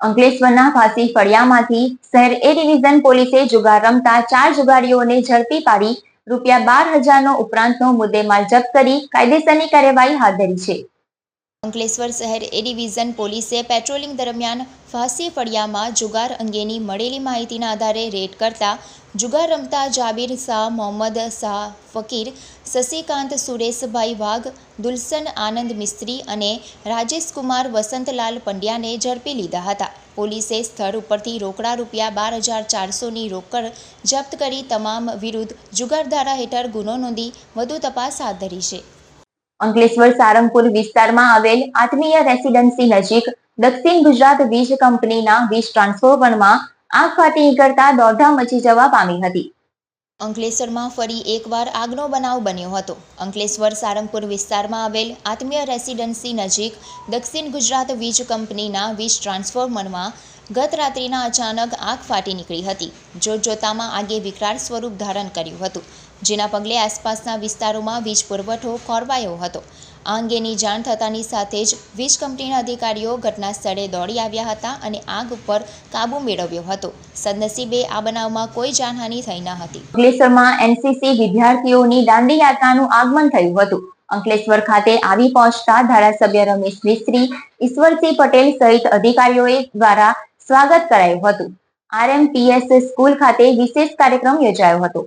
અંકલેશ્વરના ફાંસી ફળિયામાંથી શહેર એ ડિવિઝન પોલીસે જુગાર રમતા ચાર જુગારીઓને ઝડપી પાડી રૂપિયા બાર હજારનો ઉપરાંતનો મુદ્દેમાલ જપ્ત કરી કાયદેસરની કાર્યવાહી હાથ ધરી છે. અંકલેશ્વર શહેર એ ડિવિઝન પોલીસે પેટ્રોલિંગ દરમિયાન ફાંસી ફળિયામાં જુગાર અંગેની મળેલી માહિતીના આધારે રેડ કરતા જુગાર રમતા જાબીર શાહ, મોહમ્મદ શાહ ફકીર, શશિકાંત સુરેશભાઈ વાઘ, દુલસન આનંદ મિસ્ત્રી અને રાજેશકુમાર વસંતલાલ પંડ્યાને ઝડપી લીધા હતા. પોલીસે સ્થળ ઉપરથી રોકડા રૂપિયા બાર હજાર ચારસોની રોકડ જપ્ત કરી તમામ વિરુદ્ધ જુગાર ધારા હેઠળ ગુનો નોંધી વધુ તપાસ હાથ ધરી છે. અંકલેશ્વર સારંગપુર વિસ્તારમાં આવેલ આત્મીય રેસિડન્સી નજીક દક્ષિણ ગુજરાત વીજ કંપનીના વીજ ટ્રાન્સફોર્મરમાં આગ ફાટી નીકળતા દોડધામ મચી જવા પામી હતી. અંકલેશ્વરમાં ફરી એકવાર આગનો બનાવ બન્યો હતો. અંકલેશ્વર સારંગપુર વિસ્તારમાં આવેલ આત્મીય રેસિડન્સી નજીક દક્ષિણ ગુજરાત વીજ કંપનીના વીજ ટ્રાન્સફોર્મરમાં ગત રાત્રિના અચાનક આગ ફાટી નીકળી હતી. જોતજોતામાં આગે વિકરાળ સ્વરૂપ ધારણ કર્યું હતું. જેના પગલે આસપાસના વિસ્તારોમાં વીજ પુરવઠો ખોરવાયો હતો. આ અંગેની જાણ થતાની સાથે જ વીજ કંપનીના અધિકારીઓ ઘટના સ્થળે દોડી આવ્યા હતા અને આગ ઉપર કાબૂ મેળવ્યો હતો. સદનસીબે આ બનાવમાં કોઈ જાનહાનિ થઈ ન હતી. અંકલેશ્વરમાં એનસીસી વિદ્યાર્થીઓની દાંડી યાત્રાનું આગમન થયું હતું. અંકલેશ્વર ખાતે આવી પહોંચતા ધારાસભ્ય રમેશ મિસ્ત્રી, ઈશ્વરસિંહ પટેલ સહિત અધિકારીઓએ દ્વારા સ્વાગત કરાયું હતું. આરએમપીએસ સ્કૂલ ખાતે વિશેષ કાર્યક્રમ યોજાયો હતો.